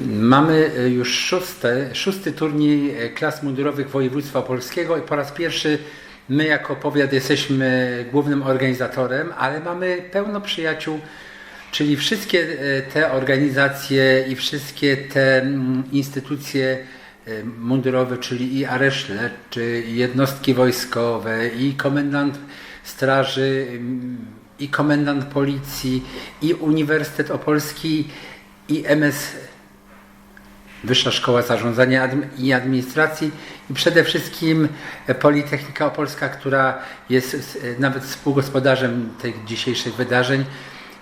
Mamy e, już szósty, szósty turniej e, klas mundurowych województwa polskiego i po raz pierwszy my jako powiat jesteśmy głównym organizatorem, ale mamy pełno przyjaciół, czyli wszystkie e, te organizacje i wszystkie te mm, instytucje mundurowe, czyli i areszt śledczy, i jednostki wojskowe, i komendant straży, mm, i komendant policji, i Uniwersytet Opolski, i MS Wyższa Szkoła Zarządzania i Administracji i przede wszystkim e, Politechnika Opolska, która jest e, nawet współgospodarzem tych dzisiejszych wydarzeń,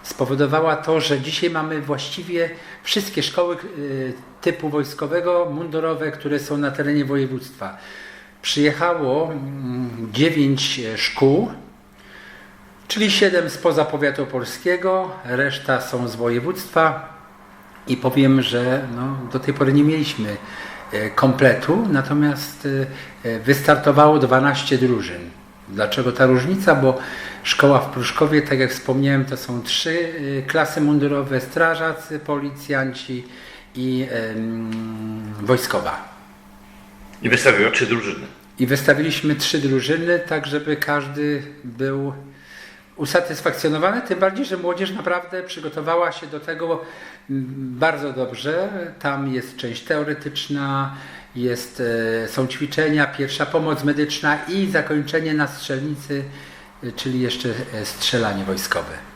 spowodowała to, że dzisiaj mamy właściwie wszystkie szkoły e, typu wojskowego, mundurowe, które są na terenie województwa. Przyjechało mm, dziewięć e, szkół, czyli siedem spoza powiatu opolskiego, reszta są z województwa. I powiem, że no, do tej pory nie mieliśmy e, kompletu, natomiast e, e, wystartowało 12 drużyn. Dlaczego ta różnica? Bo szkoła w Pruszkowie, tak jak wspomniałem, to są trzy klasy mundurowe, strażacy, policjanci i wojskowa. I wystawiła trzy drużyny. I wystawiliśmy trzy drużyny, tak żeby każdy był usatysfakcjonowany, tym bardziej, że młodzież naprawdę przygotowała się do tego mm, bardzo dobrze. Tam jest część teoretyczna, jest, e, są ćwiczenia, pierwsza pomoc medyczna i zakończenie na strzelnicy, e, czyli jeszcze e, strzelanie wojskowe.